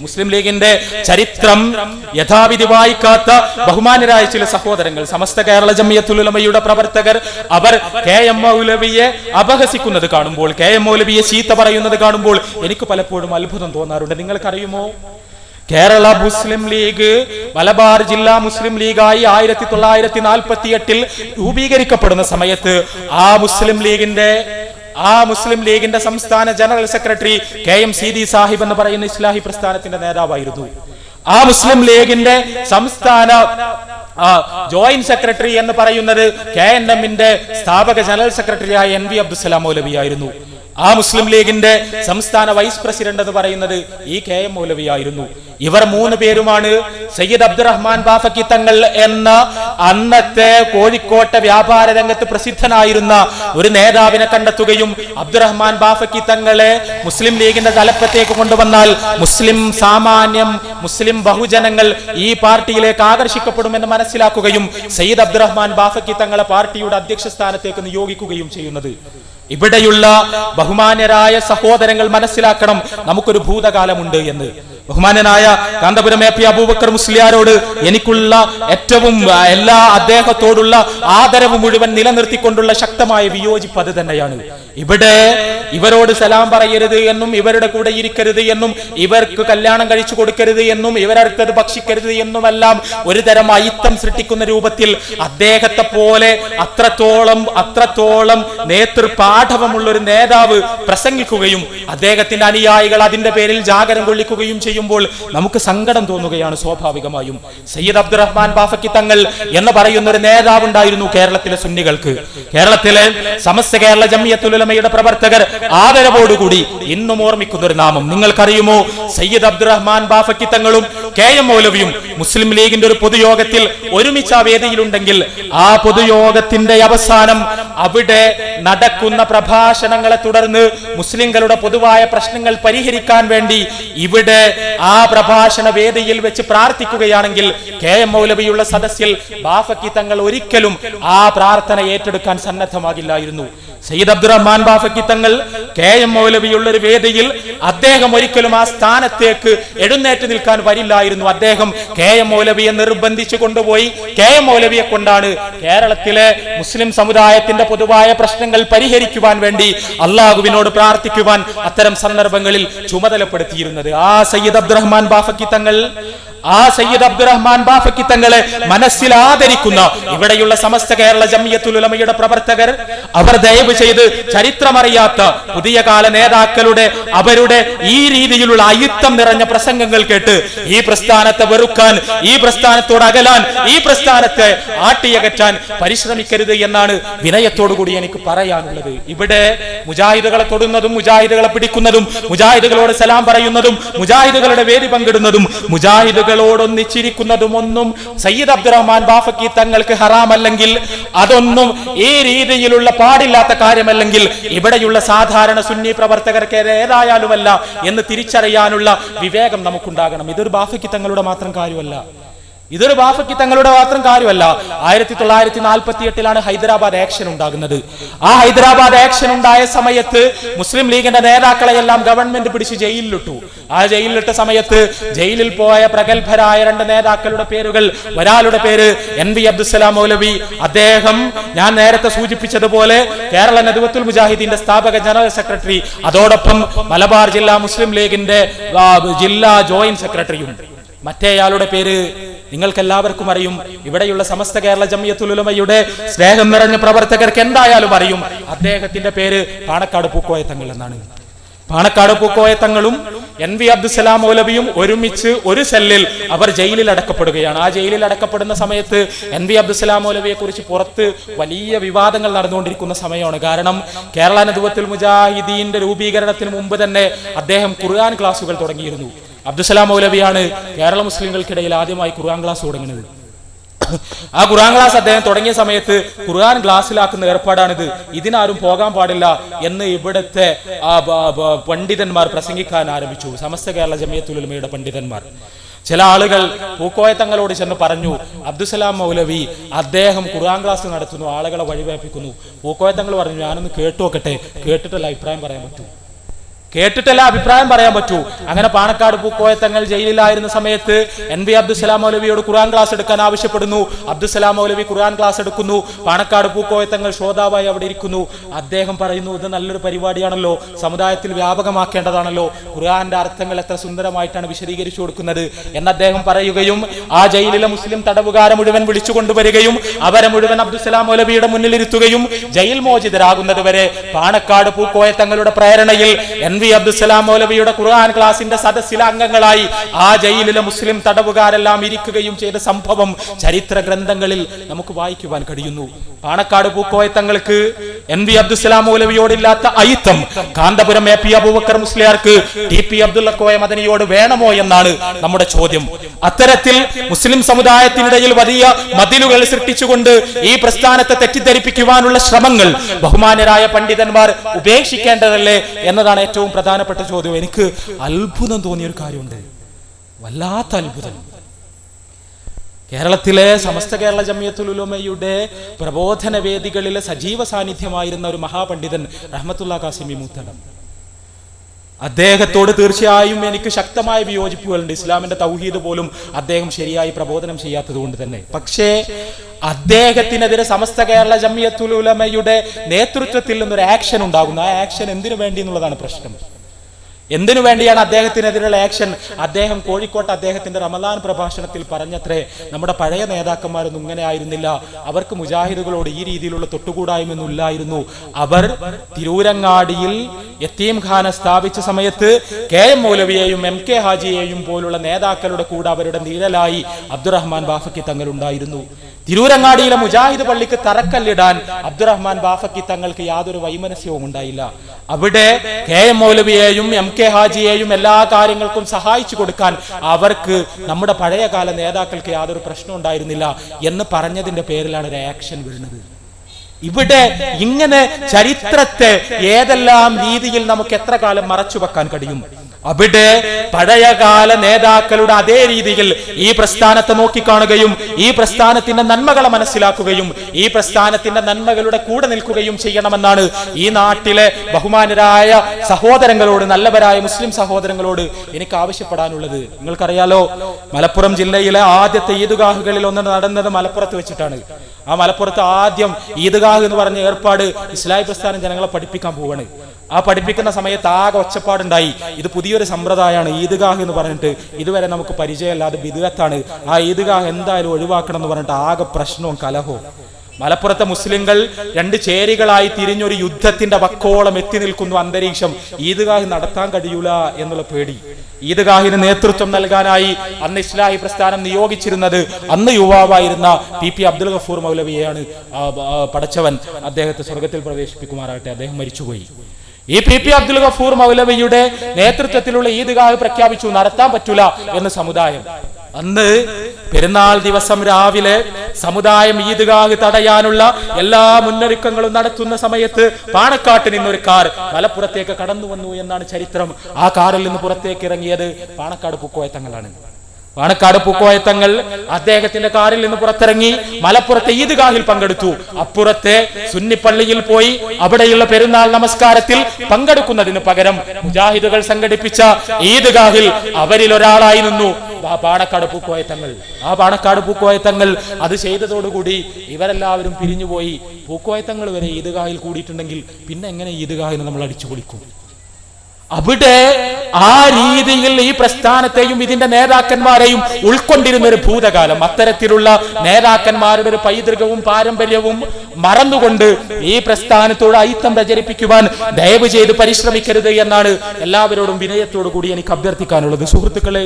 മുസ്ലിം ലീഗിന്റെ ചരിത്രം യഥാവിധി വായിക്കാത്ത ബഹുമാനരായ ചില സഹോദരങ്ങൾ സമസ്ത കേരള ജമിയത്തുലമയുടെ പ്രവർത്തകർ അവർ കെ എം മൗലവിയെ അപഹസിക്കുന്നത് കാണുമ്പോൾ കെ എം മൗലവിയെ ചീത്ത പറയുന്നത് കാണുമ്പോൾ എനിക്ക് പലപ്പോഴും അത്ഭുതം തോന്നാറുണ്ട്. നിങ്ങൾക്കറിയുമോ? കേരള മുസ്ലിം ലീഗ് മലബാർ ജില്ലാ മുസ്ലിം ലീഗായി ആയിരത്തി തൊള്ളായിരത്തി നാൽപ്പത്തി എട്ടിൽ രൂപീകരിക്കപ്പെടുന്ന സമയത്ത് ആ മുസ്ലിം ലീഗിന്റെ ആ മുസ്ലിം ലീഗിന്റെ സംസ്ഥാന general secretary K M Seethi Sahib എന്ന് പറയുന്ന ഇസ്ലാഹി പ്രസ്ഥാനത്തിന്റെ നേതാവായിരുന്നു. ആ മുസ്ലിം ലീഗിന്റെ സംസ്ഥാന ജോയിന്റ് സെക്രട്ടറി എന്ന് പറയുന്നത് കെ എൻ എമ്മിന്റെ സ്ഥാപക ജനറൽ സെക്രട്ടറിയായ എൻ വി അബ്ദുസലാം മൗലവിയായിരുന്നു ആ മുസ്ലിം ലീഗിന്റെ സംസ്ഥാന വൈസ് പ്രസിഡന്റ് എന്ന് പറയുന്നത് ഈ കെ എം മൗലവിയായിരുന്നു ഇവർ മൂന്ന് പേരുമാണ്. സയ്യിദ് അബ്ദുറഹ്മാൻ ബാഫക്കി തങ്ങൾ എന്ന അന്നത്തെ കോഴിക്കോട്ടെ വ്യാപാര രംഗത്ത് പ്രസിദ്ധനായിരുന്ന ഒരു നേതാവിനെ കണ്ടെത്തുകയും അബ്ദുറഹ്മാൻ ബാഫക്കി തങ്ങളെ മുസ്ലിം ലീഗിന്റെ തലപ്പത്തേക്ക് കൊണ്ടുവന്നാൽ മുസ്ലിം സാമാന്യം മുസ്ലിം ബഹുജനങ്ങൾ ഈ പാർട്ടിയിലേക്ക് ആകർഷിക്കപ്പെടുമെന്ന് മനസ്സിലാക്കുകയും സയ്യിദ് അബ്ദുറഹ്മാൻ ബാഫക്കി തങ്ങളെ പാർട്ടിയുടെ അധ്യക്ഷ സ്ഥാനത്തേക്ക് നിയോഗിക്കുകയും ചെയ്യുന്നത്. ഇവിടെയുള്ള ബഹുമാന്യരായ സഹോദരങ്ങൾ മനസ്സിലാക്കണം നമുക്കൊരു ഭൂതകാലമുണ്ട് എന്ന്. ബഹുമാന്യനായ കാന്തപുരം എ പി അബൂബക്കർ മുസ്ലിയാരോട് എനിക്കുള്ള ഏറ്റവും എല്ലാ അദ്ദേഹത്തോടുള്ള ആദരവ് മുഴുവൻ നിലനിർത്തിക്കൊണ്ടുള്ള ശക്തമായ വിയോജിപ്പ് അത് തന്നെയാണ്. ഇവിടെ ഇവരോട് സലാം പറയരുത് എന്നും ഇവരുടെ കൂടെ ഇരിക്കരുത് എന്നും ഇവർക്ക് കല്യാണം കഴിച്ചു കൊടുക്കരുത് എന്നും ഇവരടുത്തത് ഭക്ഷിക്കരുത് എന്നുമെല്ലാം ഒരു തരം അയിത്തം സൃഷ്ടിക്കുന്ന രൂപത്തിൽ അദ്ദേഹത്തെ പോലെ അത്രത്തോളം അത്രത്തോളം നേതൃപാഠവമുള്ള ഒരു നേതാവ് പ്രസംഗിക്കുകയും അദ്ദേഹത്തിന്റെ അനുയായികൾ അതിന്റെ പേരിൽ ജാഗരം കൊള്ളിക്കുകയും ചെയ്യുമ്പോൾ നമുക്ക് സങ്കടം തോന്നുകയാണ് സ്വാഭാവികമായും. സയ്യിദ് അബ്ദുറഹ്മാൻ ബാഫക്കി തങ്ങൾ എന്ന് പറയുന്ന ഒരു നേതാവ് ഉണ്ടായിരുന്നു കേരളത്തിലെ സുന്നികൾക്ക്. കേരളത്തിലെ സമസ്ത കേരള ജമിയത്തുലമയുടെ പ്രവർത്തകർ ആദരവോടുകൂടി ഇന്നും ഓർമ്മിക്കുന്ന ഒരു നാമം. നിങ്ങൾക്കറിയുമോ? സയ്യിദ് അബ്ദുറഹ്മാൻ ബാഫക്കി തങ്ങളും കെ എം മൗലവിയും മുസ്ലിം ലീഗിന്റെ ഒരു പൊതുയോഗത്തിൽ ഒരുമിച്ച് ആ വേദിയിലുണ്ടെങ്കിൽ ആ പൊതുയോഗത്തിന്റെ അവസാനം അവിടെ നടക്കുന്ന പ്രഭാഷണങ്ങളെ തുടർന്ന് മുസ്ലിങ്ങളുടെ പൊതുവായ പ്രശ്നങ്ങൾ പരിഹരിക്കാൻ വേണ്ടി ഇവിടെ ആ പ്രഭാഷണ വേദിയിൽ വെച്ച് പ്രാർത്ഥിക്കുകയാണെങ്കിൽ കെ എം മൗലവിയുള്ള സദസ്സിൽ ബാഫക്കി തങ്ങൾ ഒരിക്കലും ആ പ്രാർത്ഥന ഏറ്റെടുക്കാൻ സന്നദ്ധമാകില്ലായിരുന്നു. സയ്യിദ് അബ്ദുറഹ്മാൻ ബാഫക്കി തങ്ങൾ കെ എം മൗലവിയുള്ള ഒരു വേദിയിൽ അദ്ദേഹം ഒരിക്കലും ആ സ്ഥാനത്തേക്ക് എഴുന്നേറ്റ് നിൽക്കാൻ വരില്ലായിരുന്നു. അദ്ദേഹം കെ എം മൗലവിയെ നിർബന്ധിച്ചു കൊണ്ടുപോയി. കെ എം മൗലവിയെ കൊണ്ടാണ് കേരളത്തിലെ മുസ്ലിം സമുദായത്തിന്റെ പൊതുവായ പ്രശ്നങ്ങൾ പരിഹരിക്കുവാൻ വേണ്ടി അള്ളാഹുവിനോട് പ്രാർത്ഥിക്കുവാൻ അത്തരം സന്ദർഭങ്ങളിൽ ചുമതലപ്പെടുത്തിയിരുന്നത്. ആ സയ്യിദ് അബ്ദുറഹ്മാൻ ബാഫക്കി തങ്ങൾ ആ സയ്യിദ് അബ്ദുറഹ്മാൻ ബാഫക്കി തങ്ങളെ മനസ്സിലാദരിക്കുന്ന ഇവിടെയുള്ള സമസ്ത കേരള ജമിയത്തുലമയുടെ പ്രവർത്തകർ അവർ ദയവ് ചെയ്ത് ചരിത്രമറിയാത്ത പുതിയ കാല നേതാക്കളുടെ അവരുടെ ഈ രീതിയിലുള്ള അയുത്തം നിറഞ്ഞ പ്രസംഗങ്ങൾ കേട്ട് ഈ പ്രസ്ഥാനത്തെ വെറുക്കാൻ ഈ പ്രസ്ഥാനത്തോട് അകലാൻ ഈ പ്രസ്ഥാനത്തെ ആട്ടിയകറ്റാൻ പരിശ്രമിക്കരുത് എന്നാണ് വിനയത്തോടുകൂടി എനിക്ക് പറയാനുള്ളത്. ഇവിടെ മുജാഹിദുകളെ തൊടുന്നതും മുജാഹിദുകളെ പിടിക്കുന്നതും മുജാഹിദുകളോട് സലാം പറയുന്നതും മുജാഹിദുകളുടെ വേദി പങ്കിടുന്നതും മുജാഹിദുകളോടൊന്നിച്ചിരിക്കുന്നതും ഒന്നും സയ്യിദ് അബ്ദുറഹ്മാൻ ബാഫക്കി തങ്ങൾക്ക് ഹറാമല്ലെങ്കിൽ അതൊന്നും ഈ രീതിയിലുള്ള പാടില്ലാത്ത കാര്യമല്ലെങ്കിൽ ഇവിടെയുള്ള സാധാരണ സുന്നി പ്രവർത്തകർക്ക് ഏതായാലുമല്ല എന്ന് തിരിച്ചറിയാനുള്ള വിവേകം നമുക്കുണ്ടാകണം. ഇതൊരു ബാഫക്കി തങ്ങളുടെ മാത്രം കാര്യമല്ല. ഇതൊരു ബാഫയ്ക്ക് തങ്ങളുടെ മാത്രം കാര്യമല്ല. ആയിരത്തി തൊള്ളായിരത്തി നാൽപ്പത്തി എട്ടിലാണ് ഹൈദരാബാദ് ആക്ഷൻ ഉണ്ടാകുന്നത്. ആ ഹൈദരാബാദ് ആക്ഷൻ ഉണ്ടായ സമയത്ത് മുസ്ലിം ലീഗിന്റെ നേതാക്കളെയെല്ലാം ഗവൺമെന്റ് പിടിച്ച് ജയിലിലിട്ടു. ആ ജയിലിലിട്ട സമയത്ത് ജയിലിൽ പോയ പ്രഗത്ഭരായ രണ്ട് നേതാക്കളുടെ പേരുകൾ ഒരാളുടെ പേര് എൻ വി അബ്ദുസലാം മൗലവി. അദ്ദേഹം ഞാൻ നേരത്തെ സൂചിപ്പിച്ചതുപോലെ കേരള നദുവത്തുൽ മുജാഹിദീന്റെ സ്ഥാപക ജനറൽ സെക്രട്ടറി. അതോടൊപ്പം മലബാർ ജില്ലാ മുസ്ലിം ലീഗിന്റെ ജില്ലാ ജോയിന്റ് സെക്രട്ടറിയും. മറ്റേയാളുടെ പേര് നിങ്ങൾക്ക് എല്ലാവർക്കും അറിയും. ഇവിടെയുള്ള സമസ്ത കേരള ജമിയത്തുലുലമയുടെ സ്നേഹം നിറഞ്ഞ പ്രവർത്തകർക്ക് എന്തായാലും അറിയും. അദ്ദേഹത്തിന്റെ പേര് പാണക്കാട് പൂക്കോയ തങ്ങൾ എന്നാണ്. പാണക്കാട് പൂക്കോയ തങ്ങളും എൻ വി അബ്ദുസലാം മൗലവിയും ഒരുമിച്ച് ഒരു സെല്ലിൽ അവർ ജയിലിൽ അടക്കപ്പെടുകയാണ്. ആ ജയിലിൽ അടക്കപ്പെടുന്ന സമയത്ത് എൻ വി അബ്ദുസലാം മൗലവിയെ കുറിച്ച് പുറത്ത് വലിയ വിവാദങ്ങൾ നടന്നുകൊണ്ടിരിക്കുന്ന സമയമാണ്. കാരണം കേരള നദുവത്തിൽ മുജാഹിദീന്റെ രൂപീകരണത്തിന് മുമ്പ് തന്നെ അദ്ദേഹം ഖുർആൻ ക്ലാസുകൾ തുടങ്ങിയിരുന്നു. അബ്ദുസലാം മൗലവിയാണ് കേരള മുസ്ലിങ്ങൾക്കിടയിൽ ആദ്യമായി ഖുർആൻ ക്ലാസ് തുടങ്ങുന്നത്. ആ ഖുർആൻ ക്ലാസ് അദ്ദേഹം തുടങ്ങിയ സമയത്ത് ഖുർആൻ ക്ലാസ്സിലാക്കുന്ന ഏർപ്പാടാണിത്. ഇതിനാരും പോകാൻ പാടില്ല എന്ന് ഇവിടുത്തെ പണ്ഡിതന്മാർ പ്രസംഗിക്കാൻ ആരംഭിച്ചു. സമസ്ത കേരള ജമിയത്തുലമയുടെ പണ്ഡിതന്മാർ. ചില ആളുകൾ പൂക്കോയ തങ്ങളോട് ചെന്ന് പറഞ്ഞു അബ്ദുസലാം മൗലവി അദ്ദേഹം ഖുർആൻ ക്ലാസ് നടത്തുന്നു ആളുകളെ വഴിവേപ്പിക്കുന്നു. പൂക്കോയ തങ്ങൾ പറഞ്ഞു ഞാനൊന്ന് കേട്ടു നോക്കട്ടെ. കേട്ടിട്ടല്ല അഭിപ്രായം പറയാൻ പറ്റൂ. കേട്ടിട്ടല്ല അഭിപ്രായം പറയാൻ പറ്റൂ. അങ്ങനെ പാണക്കാട് പൂക്കോയ തങ്ങൾ ജയിലിലായിരുന്ന സമയത്ത് എൻ വി അബ്ദുസലാം മൗലവിയോട് ഖുർആൻ ക്ലാസ് എടുക്കാൻ ആവശ്യപ്പെടുന്നു. അബ്ദുസലാം മൗലവി ഖുർആൻ ക്ലാസ് എടുക്കുന്നു. പാണക്കാട് പൂക്കോയ തങ്ങൾ ശ്രോതാവായി അവിടെ ഇരിക്കുന്നു. അദ്ദേഹം പറയുന്നു ഇത് നല്ലൊരു പരിപാടിയാണല്ലോ. സമുദായത്തിൽ വ്യാപകമാക്കേണ്ടതാണല്ലോ. ഖുർആന്റെ അർത്ഥങ്ങൾ എത്ര സുന്ദരമായിട്ടാണ് വിശദീകരിച്ചു കൊടുക്കുന്നത്. എന്ന് അദ്ദേഹം പറയുകയും ആ ജയിലിലെ മുസ്ലിം തടവുകാരെ മുഴുവൻ വിളിച്ചു കൊണ്ടുവരികയും അവരെ മുഴുവൻ അബ്ദുസലാം മൗലവിയുടെ മുന്നിലിരുത്തുകയും ജയിൽ മോചിതരാകുന്നത് വരെ പാണക്കാട് പൂക്കോയ തങ്ങളുടെ പ്രേരണയിൽ എൻ വി അബ്ദുസലാം മൗലവിയുടെ ഖുർആൻ ക്ലാസിന്റെ സദസ്സിലെ അംഗങ്ങളായി ആ ജയിലിലെ മുസ്ലിം തടവുകാരെല്ലാം ഇരിക്കുകയും ചെയ്ത സംഭവം ചരിത്ര ഗ്രന്ഥങ്ങളിൽ നമുക്ക് വായിക്കുവാൻ കഴിയുന്നു. പാണക്കാട് പൂക്കോയ തങ്ങൾക്ക് എൻ വി അബ്ദുസ്സലാം മൗലവിയോടില്ലാത്ത അയിത്തം കാന്തപുരം എ പി അബൂബക്കർ മുസ്ലിയാർക്ക് ടി പി അബ്ദുള്ള കോയ മദനിയോട് വേണമോ എന്നാണ് നമ്മുടെ ചോദ്യം. അത്തരത്തിൽ മുസ്ലിം സമുദായത്തിനിടയിൽ വലിയ മതിലുകൾ സൃഷ്ടിച്ചുകൊണ്ട് ഈ പ്രസ്ഥാനത്തെ തെറ്റിദ്ധരിപ്പിക്കുവാനുള്ള ശ്രമങ്ങൾ ബഹുമാനരായ പണ്ഡിതന്മാർ ഉപേക്ഷിക്കേണ്ടതല്ലേ എന്നതാണ് ഏറ്റവും പ്രധാനപ്പെട്ട ചോദ്യം. എനിക്ക് അത്ഭുതം തോന്നിയ ഒരു കാര്യമുണ്ട്. വല്ലാത്ത അത്ഭുതം. കേരളത്തിലെ സമസ്ത കേരള ജമിയത്തുൽ ഉലമയുടെ പ്രബോധന വേദികളിലെ സജീവ സാന്നിധ്യമായിരുന്ന ഒരു മഹാപണ്ഡിതൻ റഹ്മത്തുള്ള കാസിമി മൂത്തടം അദ്ദേഹത്തോട് തീർച്ചയായും എനിക്ക് ശക്തമായ വിയോജിപ്പുകളുണ്ട്. ഇസ്ലാമിന്റെ തൗഹീദ് പോലും അദ്ദേഹം ശരിയായി പ്രബോധനം ചെയ്യാത്തത് കൊണ്ട് തന്നെ. പക്ഷേ അദ്ദേഹത്തിനെതിരെ സമസ്ത കേരള ജമിയത്തുൽ ഉലമയുടെ നേതൃത്വത്തിൽ നിന്നൊരു ആക്ഷൻ ഉണ്ടാകുന്നു. ആ ആക്ഷൻ എന്തിനു വേണ്ടി എന്നുള്ളതാണ് പ്രശ്നം. എന്തിനു വേണ്ടിയാണ് അദ്ദേഹത്തിനെതിരെയുള്ള ആക്ഷൻ അദ്ദേഹം കോഴിക്കോട്ട് അദ്ദേഹത്തിന്റെ റമദാൻ പ്രഭാഷണത്തിൽ പറഞ്ഞത്രേ നമ്മുടെ പഴയ നേതാക്കന്മാരൊന്നും ഇങ്ങനെ ആയിരുന്നില്ല. അവർക്ക് മുജാഹിദുകളോട് ഈ രീതിയിലുള്ള തൊട്ടുകൂടായ്മയൊന്നുമില്ലായിരുന്നു അവർ തിരൂരങ്ങാടിയിൽ യത്തീം ഖാന സ്ഥാപിച്ച സമയത്ത് കെ എം മൗലവിയെയും എം കെ ഹാജിയെയും പോലുള്ള നേതാക്കളുടെ കൂടെ അവരുടെ നിഴലായി അബ്ദുറഹ്മാൻ ബാഫക്കി തങ്ങളുണ്ടായിരുന്നു. തിരൂരങ്ങാടിയിലെ മുജാഹിദ് പള്ളിക്ക് തറക്കല്ലിടാൻ അബ്ദുറഹ്മാൻ ബാഫക്കി തങ്ങൾക്ക് യാതൊരു വൈമനസ്യവും ഉണ്ടായില്ല. അവിടെ കെ എം മൗലവിയെയും എം കെ ഹാജിയെയും എല്ലാ കാര്യങ്ങൾക്കും സഹായിച്ചു കൊടുക്കാൻ അവർക്ക് നമ്മുടെ പഴയകാല നേതാക്കൾക്ക് യാതൊരു പ്രശ്നം ഉണ്ടായിരുന്നില്ല എന്ന് പറഞ്ഞതിന്റെ പേരിലാണ് ഒരു ആക്ഷൻ വരുന്നത്. ഇവിടെ ഇങ്ങനെ ചരിത്രത്തെ ഏതെല്ലാം രീതിയിൽ നമുക്ക് എത്ര കാലം മറച്ചു വെക്കാൻ കഴിയും? അവിടെ പഴയകാല നേതാക്കളുടെ അതേ രീതിയിൽ ഈ പ്രസ്ഥാനത്തെ നോക്കിക്കാണുകയും ഈ പ്രസ്ഥാനത്തിന്റെ നന്മകളെ മനസ്സിലാക്കുകയും ഈ പ്രസ്ഥാനത്തിന്റെ നന്മകളുടെ കൂടെ നിൽക്കുകയും ചെയ്യണമെന്നാണ് ഈ നാട്ടിലെ ബഹുമാനരായ സഹോദരങ്ങളോട് നല്ലവരായ മുസ്ലിം സഹോദരങ്ങളോട് എനിക്ക് ആവശ്യപ്പെടാനുള്ളത്. നിങ്ങൾക്കറിയാലോ മലപ്പുറം ജില്ലയിലെ ആദ്യത്തെ ഈദുഗാഹുകളിൽ ഒന്ന് നടന്നത് മലപ്പുറത്ത് വെച്ചിട്ടാണ്. ആ മലപ്പുറത്ത് ആദ്യം ഈദ്ഗാഹ് എന്ന് പറഞ്ഞ ഏർപ്പാട് ഇസ്ലാഹി പ്രസ്ഥാനം ജനങ്ങളെ പഠിപ്പിക്കാൻ പോവാണ്. ആ പഠിപ്പിക്കുന്ന സമയത്ത് ആകെ ഒച്ചപ്പാടുണ്ടായി. ഇത് പുതിയൊരു സമ്പ്രദായമാണ് ഈദ്ഗാഹ് എന്ന് പറഞ്ഞിട്ട്. ഇതുവരെ നമുക്ക് പരിചയമല്ലാതെ ബിദുഗത്താണ് ആ ഈദ്ഗാഹ് എന്തായാലും ഒഴിവാക്കണം എന്ന് പറഞ്ഞിട്ട് ആകെ പ്രശ്നവും കലഹവും. മലപ്പുറത്തെ മുസ്ലിങ്ങൾ രണ്ട് ചേരികളായി തിരിഞ്ഞൊരു യുദ്ധത്തിന്റെ വക്കോളം എത്തി നിൽക്കുന്നു അന്തരീക്ഷം. ഈദ്ഗാഹ് നടത്താൻ കഴിയൂല എന്നുള്ള പേടി. ഈദ്ഗാഹിന് നേതൃത്വം നൽകാനായി അന്ന് ഇസ്ലാഹി പ്രസ്ഥാനം നിയോഗിച്ചിരുന്നത് അന്ന് യുവാവായിരുന്ന പി പി അബ്ദുൽ ഗഫൂർ ആ, പടച്ചവൻ അദ്ദേഹത്തെ സ്വർഗത്തിൽ പ്രവേശിപ്പിക്കുമാറാകട്ടെ. അദ്ദേഹം മരിച്ചുപോയി. ഈ പി പി അബ്ദുൽ ഗഫൂർ മൗലവിയുടെ നേതൃത്വത്തിലുള്ള ഈദ്ഗാഹ് പ്രഖ്യാപിച്ചു നടത്താൻ പറ്റൂല എന്ന് സമുദായം. അന്ന് പെരുന്നാൾ ദിവസം രാവിലെ സമുദായം ഈദ്ഗാഹ് തടയാനുള്ള എല്ലാ മുന്നൊരുക്കങ്ങളും നടത്തുന്ന സമയത്ത് പാണക്കാട്ട് നിന്നൊരു കാർ മലപ്പുറത്തേക്ക് കടന്നു വന്നു എന്നാണ് ചരിത്രം. ആ കാറിൽ നിന്ന് പുറത്തേക്ക് ഇറങ്ങിയത് പാണക്കാട് പൂക്കോയത്തങ്ങളാണ്. പാണക്കാട് പൂക്കോയത്തങ്ങൾ അദ്ദേഹത്തിന്റെ കാറിൽ നിന്ന് പുറത്തിറങ്ങി മലപ്പുറത്തെ ഈദ്ഗാഹിൽ പങ്കെടുത്തു. അപ്പുറത്തെ സുന്നിപ്പള്ളിയിൽ പോയി അവിടെയുള്ള പെരുന്നാൾ നമസ്കാരത്തിൽ പങ്കെടുക്കുന്നതിന് പകരം മുജാഹിദുകൾ സംഘടിപ്പിച്ച ഈദ്ഗാഹിൽ അവരിൽ ഒരാളായി നിന്നു. പാണക്കാട് പൂക്കോയത്തങ്ങൾ ആ പാണക്കാട് പൂക്കോയത്തങ്ങൾ അത് ചെയ്തതോടുകൂടി ഇവരെല്ലാവരും പിരിഞ്ഞുപോയി. പൂക്കോയത്തങ്ങൾ വരെ ഈദ്ഗാഹിൽ കൂടിയിട്ടുണ്ടെങ്കിൽ പിന്നെ എങ്ങനെ ഈദ്ഗാഹിനെ നമ്മൾ അടിച്ചു പൊളിക്കും? അവിടെ ആ രീതിയിൽ ഈ പ്രസ്ഥാനത്തെയും ഇതിന്റെ നേതാക്കന്മാരെയും ഉൾക്കൊണ്ടിരുന്ന ഒരു ഭൂതകാലം. അത്തരത്തിലുള്ള നേതാക്കന്മാരുടെ ഒരു പൈതൃകവും പാരമ്പര്യവും മറന്നുകൊണ്ട് ഈ പ്രസ്ഥാനത്തോട് അയിത്തം പ്രചരിപ്പിക്കുവാൻ ദയവ് ചെയ്ത് പരിശ്രമിക്കരുത് എന്നാണ് എല്ലാവരോടും വിനയത്തോടു കൂടി എനിക്ക് അഭ്യർത്ഥിക്കാനുള്ളത്. സുഹൃത്തുക്കളെ